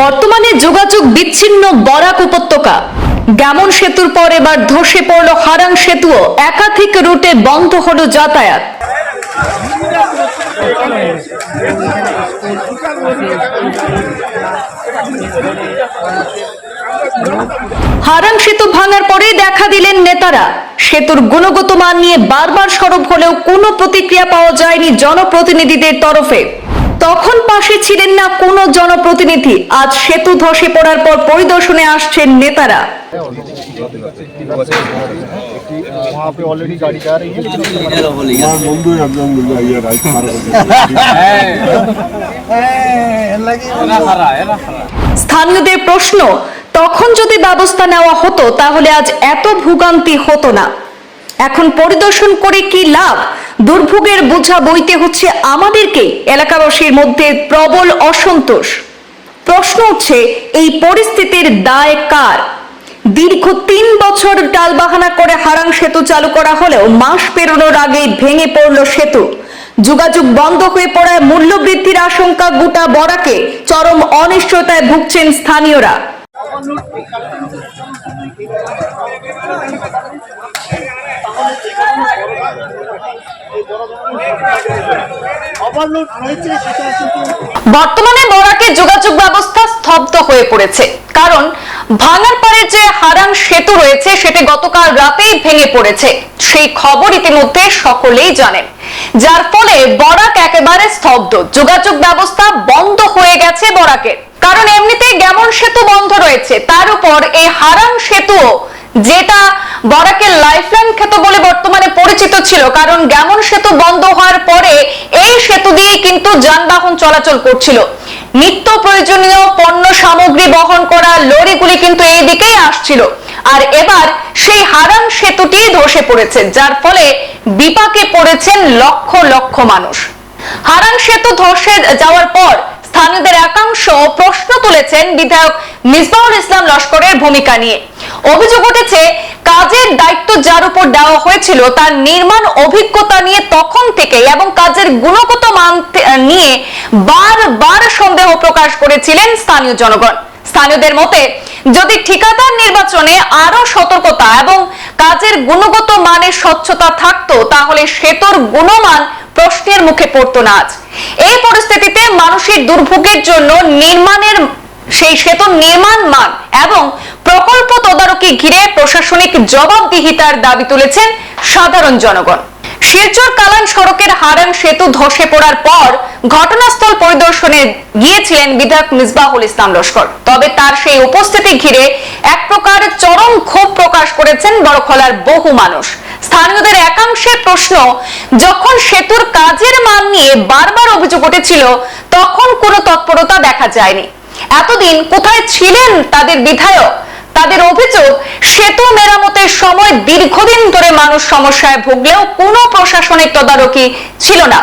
বর্তমানে যোগাযোগ বিচ্ছিন্ন বরাক উপত্যকা। গ্যামন সেতুর পর এবার ধসে পড়ল হারাং সেতুও। একাধিক রুটে বন্ধ হলো যাতায়াত। হারাং সেতু ভাঙার পরেই দেখা দিলেন নেতারা। সেতুর গুণগত মান নিয়ে বারবার সরব হলেও কোনো প্রতিক্রিয়া পাওয়া যায়নি জনপ্রতিনিধিদের তরফে। তখন পাশে ছিলেন না কোনো জনপ্রতিনিধি, আজ সেতু ধসে পড়ার পর পরিদর্শনে আসছেন নেতারা। স্থানীয়দের প্রশ্ন, তখন যদি ব্যবস্থা নেওয়া হতো, তাহলে আজ এত ভোগান্তি হতো না। এখন পরিদর্শন করে কি লাভ? দুর্ভোগের বোঝা বইতে হচ্ছে আমাদেরকে। এলাকাবাসীর মধ্যে প্রবল অসন্তোষ। প্রশ্ন হচ্ছে, এই পরিস্থিতির দায় কার? দীর্ঘ তিন বছর টালবাহানা করে হারাং সেতু চালু করা হলেও মাস পেরোনোর আগেই ভেঙে পড়ল সেতু। যোগাযোগ বন্ধ হয়ে পড়ায় মূল্য বৃদ্ধির আশঙ্কা গোটা বরাকে চরম অনিশ্চয়তায় ভুগছেন স্থানীয়রা ওভারলোড হয়েছে সেটা কিন্তু বর্তমানে বরাকে যোগাযোগ ব্যবস্থা স্তব্ধ হয়ে পড়েছে। কারণ ভাঙার পরে যে হারাং সেতু রয়েছে, সেটি গতকাল রাতেই ভেঙে পড়েছে। সেই খবর ইতিমধ্যে সকলেই জানেন। যার ফলে বরাক একেবারে স্তব্ধ। যোগাযোগ ব্যবস্থা বন্ধ হয়ে গেছে বরাকের। কারণ এমনিতেই গ্যামন সেতু বন্ধ রয়েছে। তার উপর এই হারাং সেতুও যেটা বরাকের লাইফলাইন ক্ষেত্র বলে বর্তমানে পরিচিত ছিল, কারণ গ্যামন সেতু বন্ধ হওয়ার পরে এই সেতু দিয়ে কিন্তু যানবাহন চলাচল করছিল। নিত্য প্রয়োজনীয় পণ্য সামগ্রী বহন করা লরিগুলি কিন্তু এই দিকেই আসছিল। আর এবার সেই হারাং সেতুটি ধসে পড়েছে, যার ফলে বিপাকে পড়েছেন লক্ষ লক্ষ মানুষ। হারাং সেতু ধসে যাওয়ার পর স্থানীয়দের একাংশ প্রশ্ন তুলেছেন বিধায়ক মিসবাউল ইসলাম লস্করের ভূমিকা নিয়ে। অভিযোগ উঠেছে, কাজের দায়িত্ব যার উপর দেওয়া হয়েছিল তার নির্মাণ অভিজ্ঞতা নিয়ে তখন থেকে এবং কাজের গুণগত মান নিয়ে বারবার সন্দেহ প্রকাশ করেছিলেন স্থানীয় জনগণ। স্থানীয়দের মতে, যদি ঠিকাদার নির্বাচনে আরও সতর্কতা এবং কাজের গুণগত মানের স্বচ্ছতা থাকতো, তাহলে সেতুর গুণমান প্রশ্নের মুখে পড়তো না আজ। এই পরিস্থিতিতে মানুষের দুর্ভোগের জন্য নির্মাণের, সেই সেতুর নির্মাণ মান এবং প্রকল্প তদারকি ঘিরে প্রশাসনিক জবাবদিহিতার দাবি তুলেছেন সাধারণ জনগণ। শিলচর কালান সড়কের হারান সেতু ধসে পড়ার পর ঘটনাস্থল পরিদর্শনে গিয়েছিলেন বিধায়ক মিসবাহুল ইসলাম লস্কর। তবে তার সেই উপস্থিতি ঘিরে এক প্রকার চরম ক্ষোভ প্রকাশ করেছেন বড়খলার বহু মানুষ। স্থানীয়দের একাংশের প্রশ্ন, যখন সেতুর কাজের মান নিয়ে বারবার অভিযোগ উঠেছিল, তখন কোনো তৎপরতা দেখা যায়নি। এতদিন কোথায় ছিলেন তাদের বিধায়ক? তাদের অভিযোগ সেতু মেরামতের সময় দীর্ঘদিন ধরে মানুষ সমস্যায় ভুগলেও কোনো প্রশাসনিক তদারকি ছিল না।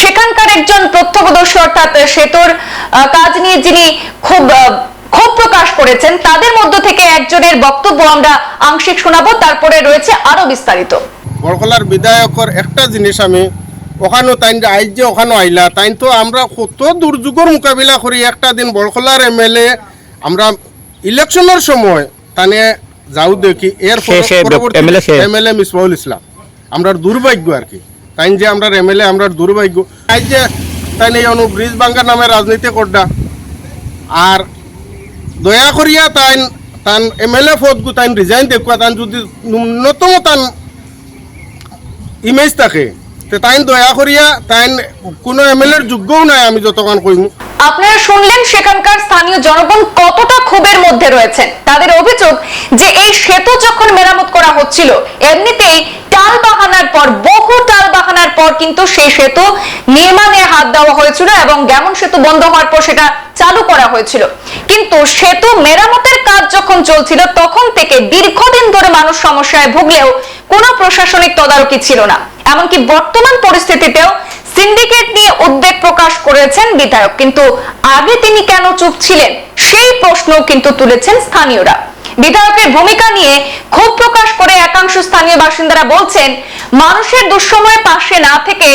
সেখানকার একজন প্রত্যক্ষদর্শী অর্থাৎ সেতুর কাজ নিয়ে যিনি খুব ক্ষোভ প্রকাশ করেছেন, তাদের মধ্য থেকে একজনের বক্তব্য আমরা আংশিক শোনাবো, তারপরে রয়েছে আরও বিস্তারিত। বরকলার বিধায়কর একটা জিনিস আমি ওখানেও তাই আইজ যে ওখানেও আইলা, তাইন তো আমরা কত দুর্যোগের মোকাবিলা করি। একটা দিন বরকলার এমএলএ, আমরা ইলেকশনের সময় তানে যাও দেখি এর এমএলএ মিসবাউল ইসলাম। আমরা দুর্ভাগ্য আর কি। তাইন যে আমরা এমএলএ আমরা দুর্ভাগ্য। আইজ যে তাইন এই অনু ব্রিজ বাঙ্গার নামে রাজনীতি করডা। আর দয়া করিয়া তাই তান এমএলএ পদ গু তাইন রিজাইন দেখুয়া তান যদি ন্যূনতম তান ইমেজ থাকে তে তাইন দয়া করিয়া তাইন কোনো এমএলএর যোগ্যও নাই আমি যতক্ষণ কইমু। আপনারা শুনলেন সেখানকার স্থানীয় জনগণ কতটা ক্ষোভের মধ্যে রয়েছেন। তাদের অভিযোগ যে এই সেতু যখন মেরামত করা হচ্ছিল, এমনিতেই টাল বাহানার পর, বহু টাল বাহানার পর কিন্তু সেই সেতু নির্মাণে হাত দেওয়া হয়েছিল এবং যেমন সেতু বন্ধ হওয়ার পর সেটা চালু করা হয়েছিল। কিন্তু সেতু মেরামতের কাজ যখন চলছিল, তখন থেকে দীর্ঘদিন ধরে মানুষ সমস্যায় ভুগলেও কোনো প্রশাসনিক তদারকি ছিল না। এমনকি বর্তমান পরিস্থিতিতেও সিন্ডিকেট নিয়ে উদ্বেগ প্রকাশ করেছেন বিধায়ক। কিন্তু আগে তিনি কেন চুপ ছিলেন? সেই প্রশ্ন কিন্তু তুলেছেন স্থানীয়রা। বিধায়কের ভূমিকা নিয়ে ক্ষোভ প্রকাশ করে একাংশ স্থানীয় বাসিন্দারা বলছেন, মানুষের দুঃসময়ে পাশে না থেকে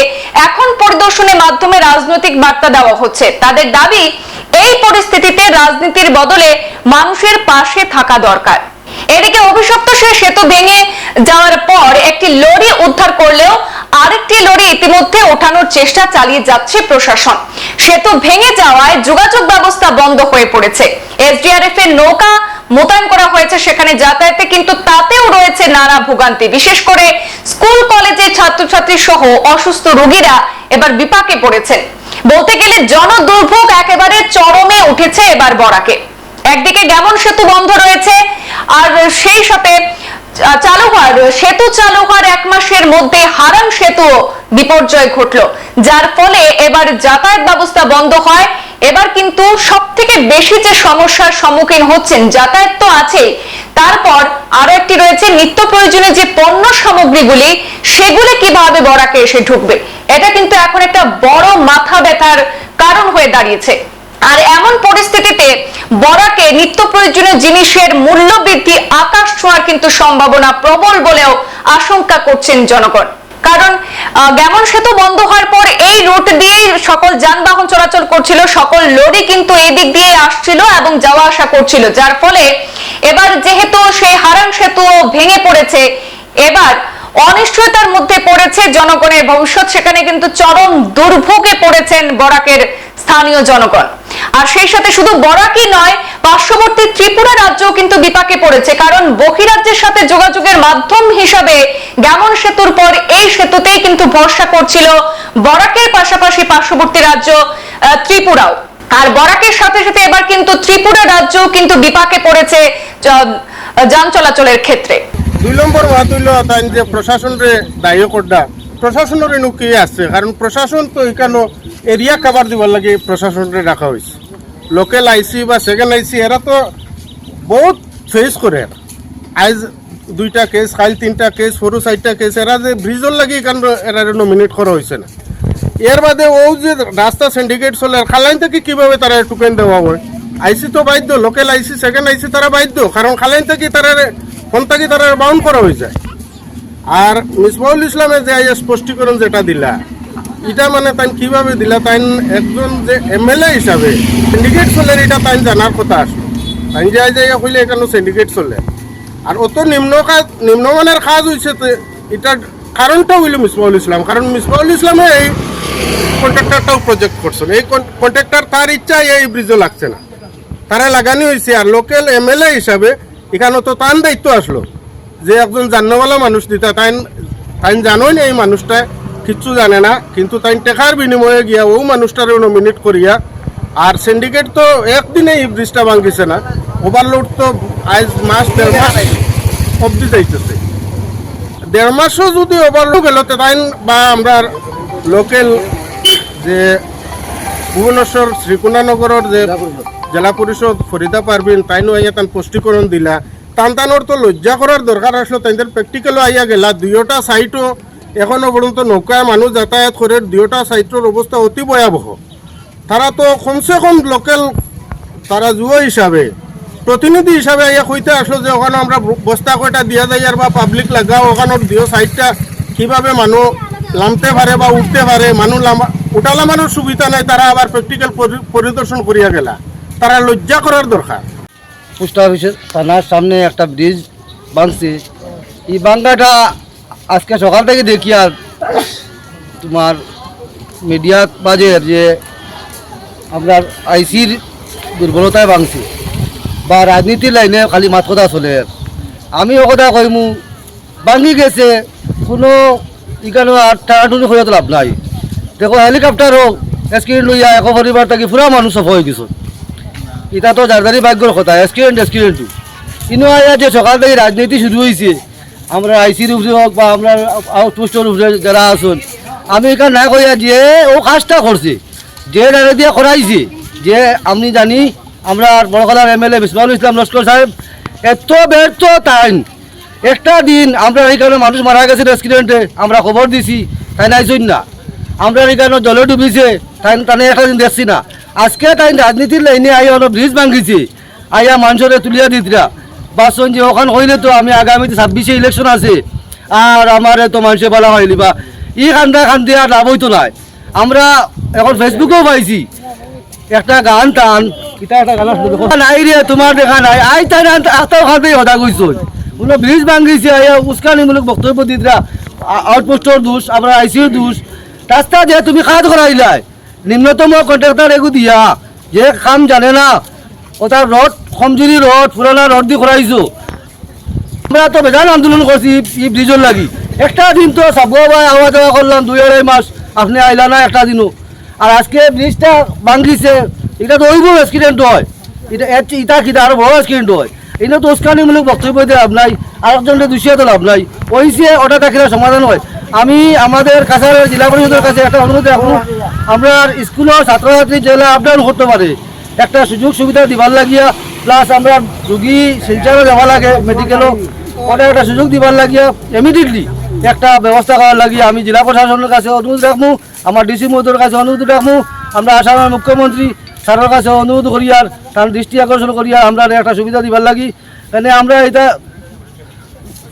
এখন পরিদর্শনের মাধ্যমে রাজনৈতিক বার্তা দেওয়া হচ্ছে। তাদের দাবি, এই পরিস্থিতিতে রাজনীতির বদলে মানুষের পাশে থাকা দরকার। এদিকে অভিশপ্ত সে সেতু ভেঙে যাওয়ার পর একটি লরি উদ্ধার করলেও আরেকটি লরি ইতিমধ্যে ওঠানোর চেষ্টা চালিয়ে যাচ্ছে প্রশাসন। সেতু ভেঙে যাওয়ায় যোগাযোগ ব্যবস্থা বন্ধ হয়ে পড়েছে। এসডিআরএফ এর নৌকা মোতায়েন করা হয়েছে সেখানে যাতায়াতে, কিন্তু তাতেও রয়েছে নানা ভোগান্তি। বিশেষ করে স্কুল কলেজের ছাত্রছাত্রী সহ অসুস্থ রোগীরা এবার বিপাকে পড়েছেন। বলতে গেলে জনদুর্ভোগ একেবারে চরমে উঠেছে এবার বরাকে। একদিকে গেমন সেতু বন্ধ রয়েছে, আর সেই সাথে চালু হওয়ার সেতু চালু হওয়ার এক মাসের মধ্যে হারাং সেতু বিপর্যয় ঘটলো। যার ফলে এবার যাতায়াত ব্যবস্থা বন্ধ হয়। এবার কিন্তু সব থেকে বেশি যে সমস্যার সম্মুখীন হচ্ছেন, যাতায়াত তো আছেই। তারপর আরও একটি রয়েছে, নিত্য প্রয়োজনীয় যে পণ্য সামগ্রীগুলি, সেগুলি কীভাবে বরাকে এসে ঢুকবে? এটা কিন্তু এখন একটা বড় মাথা ব্যথার কারণ হয়ে দাঁড়িয়েছে। আর এমন পরিস্থিতিতে বরাকে নিত্য প্রয়োজনীয় জিনিসের মূল্য বৃদ্ধি আকাশ ছোঁয়ার কিন্তু সম্ভাবনা প্রবল বলেও আশঙ্কা করছেন জনগণ। কারণ গেমন সেতু বন্ধ হওয়ার পর এই রুট দিয়েই সকল যানবাহন চলাচল করছিল, সকল লরি কিন্তু এই দিক দিয়ে আসছিল এবং যাওয়া আসা করছিল। যার ফলে এবার যেহেতু সেই হারান সেতু ভেঙে পড়েছে, এবার অনিশ্চয়তার মধ্যে পড়েছে জনগণের ভবিষ্যৎ। সেখানে কিন্তু চরম দুর্ভোগে পড়েছেন বরাকের স্থানীয় জনগণ। আর সেই সাথে শুধু বরাকই নয়, পার্শ্ববর্তী ত্রিপুরা রাজ্যও কিন্তু বিপাকে পড়েছে, কারণ বহিরাজ্যের সাথে যোগাযোগের মাধ্যম হিসাবে গেমন সেতুর পর এই সেতুতেই কিন্তু ভরসা করছিল বরাকের পাশাপাশি পার্শ্ববর্তী রাজ্য ত্রিপুরাও। আর বরাকের সাথে সাথে এবার কিন্তু ত্রিপুরা রাজ্যও কিন্তু বিপাকে পড়েছে যান চলাচলের ক্ষেত্রে। দুই নম্বর হইল তাই দায়ী করডা প্রশাসনের এনু কি আছে? কারণ প্রশাসন তো এখানে এরিয়া কাভার দিবার লাগে প্রশাসনরে রাখা হয়েছে লোকাল আইসি বা সেকেন্ড আইসি, এরা তো বহুত ফেস করে। আজ দুইটা কেস কাল তিনটা কেস সরু চারটা কেস এরা যে ব্রিজর লাগে এখান এরা নমিনেট করা হয়েছে না। এর বাদে ও যে রাস্তা সিন্ডিকেট চলে খালাইন থেকে কীভাবে তারা টুকেন দেওয়া হয়? আইসি তো বাধ্য, লোকাল আইসি সেকেন্ড আইসি তারা বাধ্য, কারণ খালাইন থেকে তারা ফোন থেকে তারা বাউন্ড করা হয়ে যায়। আর মিসবাউল ইসলামের যে স্পষ্টীকরণ যেটা দিলা, এটা মানে তাই কীভাবে দিলা? তাই একজন যে এমএলএ হিসাবে সিন্ডিকেট চলে, এটা তাই জানার কথা আসলো তাই যে ইয়া কইলে এখানে সিন্ডিকেট চলে। আর অত নিম্ন কাজ, নিম্নমানের কাজ হয়েছে এটা কারণটা হইল মিসবাউল ইসলাম। কারণ মিসবাউল ইসলামে এই কন্ট্রাক্টরটাও প্রজেক্ট করছেন এই কন্ট্রাক্টর তার ইচ্ছা এই ব্রিজও লাগছে না। তারা লাগানি হয়েছে আর লোকাল এমএলএ হিসাবে এখানে তো তান দায়িত্ব আসলো। যে একজন জান্নওয়ালা মানুষ দিতা তাই তাই জানোই না এই মানুষটা কিচ্ছু জানে না কিন্তু তাই টেকার বিনিময়ে গিয়া ও মানুষটারে নমিনেট করিয়া আর সিন্ডিকেট তো একদিনে এই ব্রিজটা ভাঙ্গিছে না ওভারলোড তো আজ মাস দেড় মাস অবধি যাইতেছে। দেড় মাসও যদি ওভারলোড গেল তাই বা আমরা লোকাল যে ভুবনেশ্বর শ্রীকুণানগরের যে জেলা পরিষদ। ফরিদা পারবিন তাইনো আইয়া তান স্পষ্টীকরণ দিলা। টান টানোর তো লজ্জা করার দরকার আসলো তাইদের প্র্যাকটিক্যালও আইয়া গেলা। দুইটা সাইটও এখনও পর্যন্ত নৌকায় মানুষ যাতায়াত করে দুইটা সাইটের অবস্থা অতি ভয়াবহ। তারা তো কমসে কম লোকাল তারা যুব হিসাবে, প্রতিনিধি হিসাবে আইয়া কইতে আসলো যে ওখানে আমরা বস্তা কয়টা দিয়া যাই আর বা পাবলিক লাগাও, ওখানোর দিও সাইডটা কীভাবে মানুষ নামতে পারে বা উঠতে পারে মানুষ লামা উঠা সুবিধা নাই, তারা আবার প্র্যাকটিক্যাল পরিদর্শন করিয়া গেলা। তারা লজ্জা করার দরকার। পোস্ট অফিসের থানার সামনে একটা ব্রিজ ভাঙছে এই ভাঙ্গাটা আজকে সকাল থেকে দেখি আর তোমার মিডিয়া বাজের যে আপনার আইসির দুর্বলতায় ভাঙছে বা রাজনীতির লাইনে খালি মাত কথা চলে। আমি কথা কইমু, ভাঙি গেছে, কোনো ইকানো আর টানাটুনি করে তো লাভ নাই। দেখো হেলিকপ্টার হোক এসকিন লইয়া এক পরিবার থাকি পুরা মানুষ সফল হয়ে গেছে। এটা তো যারদারি ভাগ্যর কথা এক্সকিডেন্ট এক্সকিডেন্ট কিন্তু আয়া যে সকাল থেকে রাজনীতি শুরু হয়েছে আমরা আইসির উপরে হোক বা আমরা আউটপোস্টের উপরে যারা আসুন আমি এখানে না কইয়া যে ও কাজটা করছে যে ডারে দিয়ে করাইছে যে আমি জানি আমরা বড়কালার এম এল এ বিসমাউল ইসলাম লস্কর সাহেব, এত ব্যর্থ টাইম একটা দিন আমরা এই কারণে মানুষ মারা গেছে রেস্টুরেন্টে, আমরা খবর দিছি, তাই নাইছই না আমরা এই কারণে জলে ডুবিছে তাই তানে একটা দিন দেখছি না। আজকে তাই রাজনীতির লাইনে আই অলপ ব্রিজ ভাঙিছে। আইয়া মানুষরে তুলিয়া দিতরা। বাসন যে ওখান হইলে তো আমি আগামীতে ছাব্বিশে ইলেকশন আছে। আর আমার তো মানুষে বলা হয়নি বা, ই খান্দা খান্দি আর লাভ হইতো নাই। আমরা এখন ফেসবুকেও পাইছি। একটা গান টান কিতা একটা তোমার দেখা নাই। আই তাই আতাও খাতে হদা কইছো কোনো ব্রিজ ভাঙ্গিছে আয়া উস্কানিমূলক বক্তব্য দিতরা। আউটপোস্টর দোষ আমরা আইসিউ দোষ। রাস্তা যে তুমি খাত করাইলাই। নিম্নতম কন্ট্রাক্টর এগু দিয়া, যে কাম জানে না ওটার রড কমজুরি রড পুরানা রড দিয়ে করাইছো আমরা তো বেজান আন্দোলন করছি ই ব্রিজের লাগি। একটা দিন তো সব আওয়া যাওয়া করলাম দুই আড়াই মাস আপনি আইলা না একটা দিনও আর আজকে ব্রিজটা ভাঙ্গিছে এটা তো ওইব অ্যাক্সিডেন্ট হয়। এটা ইটা কিটা আরও বড় অ্যাক্সিডেন্ট হয়। এটা তো উস্কানিমূলক বক্তব্য দিয়ে লাভ নাই, আরেকজনকে দুষিয়ে তো লাভ নাই। ওইসে ওটা থাকিলে সমাধান হয়। আমি আমাদের কাছে জেলা পরিষদের কাছে একটা অনুরোধ রাখব। আমরা স্কুলের ছাত্রছাত্রী জেলা আপ ডাউন করতে পারে। একটা সুযোগ সুবিধা দিবার লাগিয়া প্লাস আমরা রুগী শিলচারও যাওয়া লাগে মেডিকেলও ওটা একটা সুযোগ দিবার লাগিয়া ইমিডিয়েটলি একটা ব্যবস্থা করার লাগিয়া আমি জেলা প্রশাসনের কাছে অনুরোধ রাখব, আমার ডিসি মহোদয়ের কাছে অনুরোধ রাখব। আমরা আসামের মুখ্যমন্ত্রী স্যারের কাছে অনুরোধ করি আর তার দৃষ্টি আকর্ষণ করি আর আমরা একটা সুবিধা দিবার লাগি। এনে আমরা এটা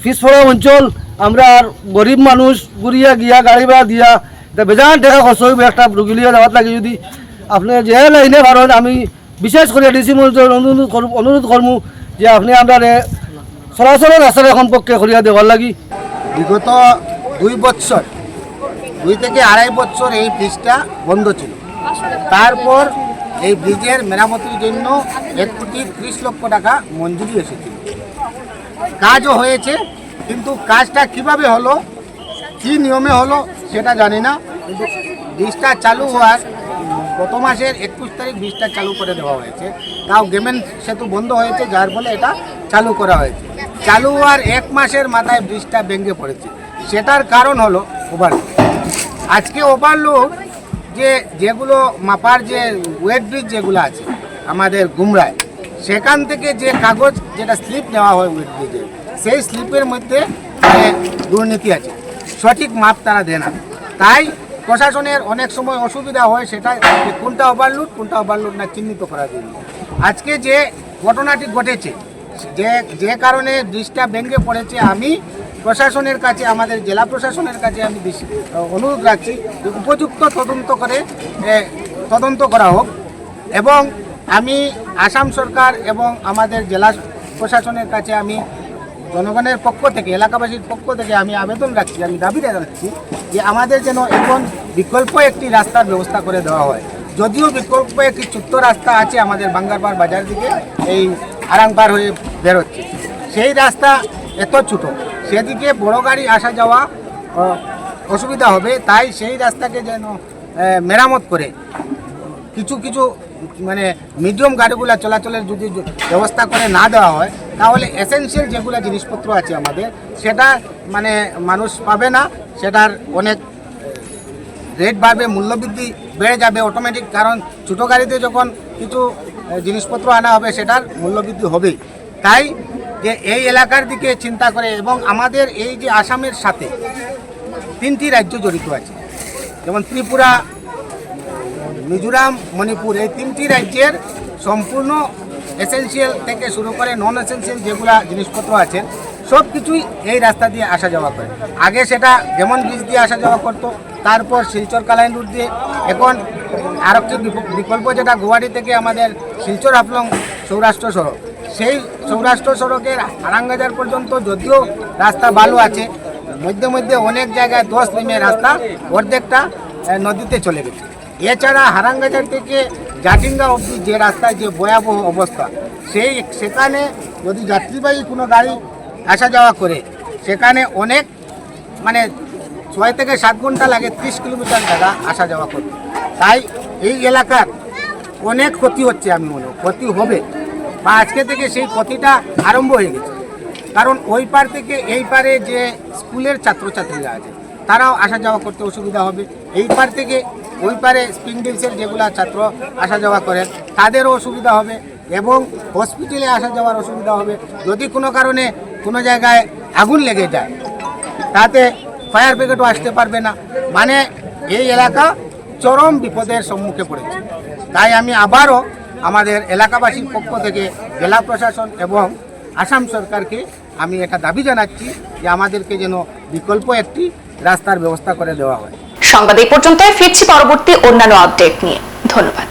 পিছপড়া অঞ্চল আমরা আর গরিব মানুষ ঘুরিয়া গিয়া, গাড়ি ভাড়া দিয়া, এটা বেজান টাকা খরচ হইব একটা রুগী লিয়া যাওয়ার লাগে যদি আপনি যে লাইনে পারেন আমি বিশেষ করে ডিসি মন্ত্রীর অনুরোধ অনুরোধ করব যে আপনি আমরা সরাসরি এখন পক্ষে করিয়া দেওয়ার লাগি। বিগত দুই বছর, দুই থেকে আড়াই বছর এই ব্রিজটা বন্ধ ছিল। তারপর এই ব্রিজের মেরামতির জন্য এক কোটি ত্রিশ লক্ষ টাকা মঞ্জুরি এসেছিল কাজও হয়েছে কিন্তু কাজটা কীভাবে হলো? কি নিয়মে হলো? সেটা জানি না। কিন্তু ব্রিজটা চালু হওয়ার গত মাসের একুশ তারিখ ব্রিজটা চালু করে দেওয়া হয়েছে। তাও গেমেন সেতু বন্ধ হয়েছে, যার ফলে এটা চালু করা হয়েছে। চালু হওয়ার এক মাসের মাথায় ব্রিজটা ভেঙে পড়েছে। সেটার কারণ হলো ওভারলোড আজকে ওভারলোড যে যেগুলো মাপার যে ওয়েট ব্রিজ যেগুলো আছে, আমাদের গুমরায়, সেখান থেকে যে কাগজ, যেটা স্লিপ নেওয়া হয় ওয়েট ব্রিজের সেই স্লিপের মধ্যে দুর্নীতি আছে, সঠিক মাপ তারা দেয় না। তাই প্রশাসনের অনেক সময় অসুবিধা হয় সেটা কোনটা ওভারলোড কোনটা ওভারলোড না চিহ্নিত করার জন্য আজকে যে ঘটনাটি ঘটেছে, যে যে কারণে ব্রিজটা ভেঙে পড়েছে, আমি প্রশাসনের কাছে, আমাদের জেলা প্রশাসনের কাছে আমি অনুরোধ রাখছি উপযুক্ত তদন্ত করে তদন্ত করা হোক। এবং আমি আসাম সরকার এবং আমাদের জেলা প্রশাসনের কাছে আমি জনগণের পক্ষ থেকে, এলাকাবাসীর পক্ষ থেকে আমি আবেদন রাখছি, আমি দাবি রাখছি যে আমাদের যেন এখন বিকল্প একটি রাস্তার ব্যবস্থা করে দেওয়া হয়। যদিও বিকল্প একটি ছোট্ট রাস্তা আছে আমাদের বাঙ্গারপাড় বাজার দিকে, এই আরাংপার হয়ে বেরোচ্ছে। সেই রাস্তা এত ছোট, সেদিকে বড় গাড়ি আসা যাওয়া অসুবিধা হবে। তাই সেই রাস্তাকে যেন মেরামত করে কিছু কিছু মানে মিডিয়াম গাড়িগুলো চলাচলের যদি ব্যবস্থা করে না দেওয়া হয়, তাহলে এসেনশিয়াল যেগুলো জিনিসপত্র আছে আমাদের, সেটা মানে মানুষ পাবে না, সেটার অনেক রেট বাড়বে, মূল্যবৃদ্ধি বেড়ে যাবে অটোমেটিক কারণ ছোটো গাড়িতে যখন কিছু জিনিসপত্র আনা হবে, সেটার মূল্যবৃদ্ধি হবেই। তাই যে এই এলাকার দিকে চিন্তা করে, এবং আমাদের এই যে আসামের সাথে তিনটি রাজ্য জড়িত আছে, যেমন ত্রিপুরা মিজোরাম, মণিপুর, এই তিনটি রাজ্যের সম্পূর্ণ এসেনশিয়াল থেকে শুরু করে নন এসেনশিয়াল যেগুলা জিনিসপত্র আছে সব কিছুই এই রাস্তা দিয়ে আসা যাওয়া করে। আগে সেটা যেমন ব্রিজ দিয়ে আসা যাওয়া করতো, তারপর শিলচর কালাইন রুট দিয়ে। এখন আর একটি বিকল্প যেটা গুয়াহাটি থেকে আমাদের শিলচর হাফলং সৌরাষ্ট্র সড়ক। সেই সৌরাষ্ট্র সড়কের আরাঙ্গাজার পর্যন্ত যদিও রাস্তা ভালো আছে, মধ্যে মধ্যে অনেক জায়গায় দশ নেমে রাস্তা অর্ধেকটা নদীতে চলে গেছে। এছাড়া হারাঙ্গাজার থেকে জাটিঙ্গা অবধি যে রাস্তায় যে ভয়াবহ অবস্থা, সেই সেখানে যদি যাত্রীবাহী কোনো গাড়ি আসা যাওয়া করে, সেখানে অনেক মানে ছয় থেকে সাত ঘণ্টা লাগে ত্রিশ কিলোমিটার জায়গা আসা যাওয়া করতে। তাই এই এলাকার অনেক ক্ষতি হচ্ছে আমি মনে ক্ষতি হবে। বা আজকে থেকে সেই ক্ষতিটা আরম্ভ হয়ে গেছে। কারণ ওই পার থেকে এই পারে যে স্কুলের ছাত্রছাত্রীরা আছে, তারাও আসা যাওয়া করতে অসুবিধা হবে। এই পার থেকে ওই পারে স্প্রিং ডিলসের যেগুলা ছাত্র আসা যাওয়া করেন, তাদেরও অসুবিধা হবে এবং হসপিটালে আসা যাওয়ার অসুবিধা হবে। যদি কোনো কারণে কোনো জায়গায় আগুন লেগে যায়, তাতে ফায়ার ব্রিগেডও আসতে পারবে না। মানে এই এলাকা চরম বিপদের সম্মুখে পড়েছে। তাই আমি আবারও আমাদের এলাকাবাসীর পক্ষ থেকে জেলা প্রশাসন এবং আসাম সরকারকে আমি এটা দাবি জানাচ্ছি যে আমাদেরকে যেন বিকল্প একটি রাস্তার ব্যবস্থা করে দেওয়া হয়। সংবাদ এই পর্যন্ত ফিরছি পরবর্তী অন্যান্য আপডেট নিয়ে। ধন্যবাদ।